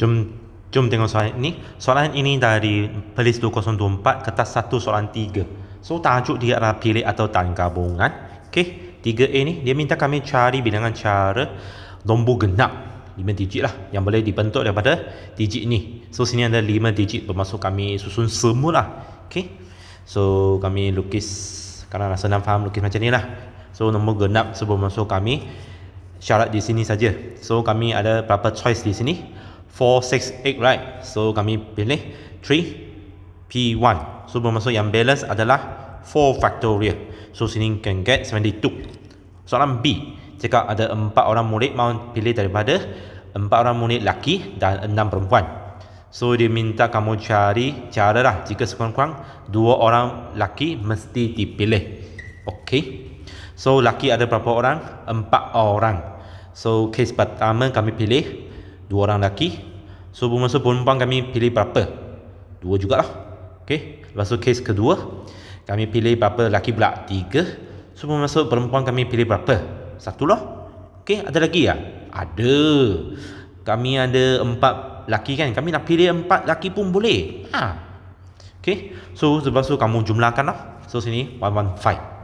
Jom jom tengok soalan ini. Soalan ini dari pelis 2024 kertas 1 soalan 3. So tajuk dia adalah pilih atau tan gabungan. Okey, 3A ni dia minta kami cari bilangan cara nombor genap 5 digit lah yang boleh dibentuk daripada digit ni. So sini ada 5 digit bermaksud kami susun semua lah. Okey. So kami lukis kerana senang faham lukis macam ni lah. So nombor genap sebelum masuk kami syarat di sini saja. So kami ada berapa choice di sini? 4, 6, 8 right. So kami pilih 3 P1. So bermaksud yang balance adalah 4 factorial. So sini can get 72. Soalan B. Jika ada 4 orang murid mau pilih daripada 4 orang murid laki dan 6 perempuan. So dia minta kamu cari cara lah jika sekurang-kurang 2 orang laki mesti dipilih. Okay. So laki ada berapa orang? Empat orang. So case pertama kami pilih dua orang laki. So bermaksud perempuan kami pilih berapa? Dua jugalah. Okay. Lepas tu case kedua kami pilih berapa laki pula? Tiga. So bermaksud perempuan kami pilih berapa? Satu lah. Okay. Ada lagi ya? Ada. Kami ada empat laki kan. Kami nak pilih empat laki pun boleh. Ha. Okay. So sebab tu kamu jumlahkan lah. So sini 115.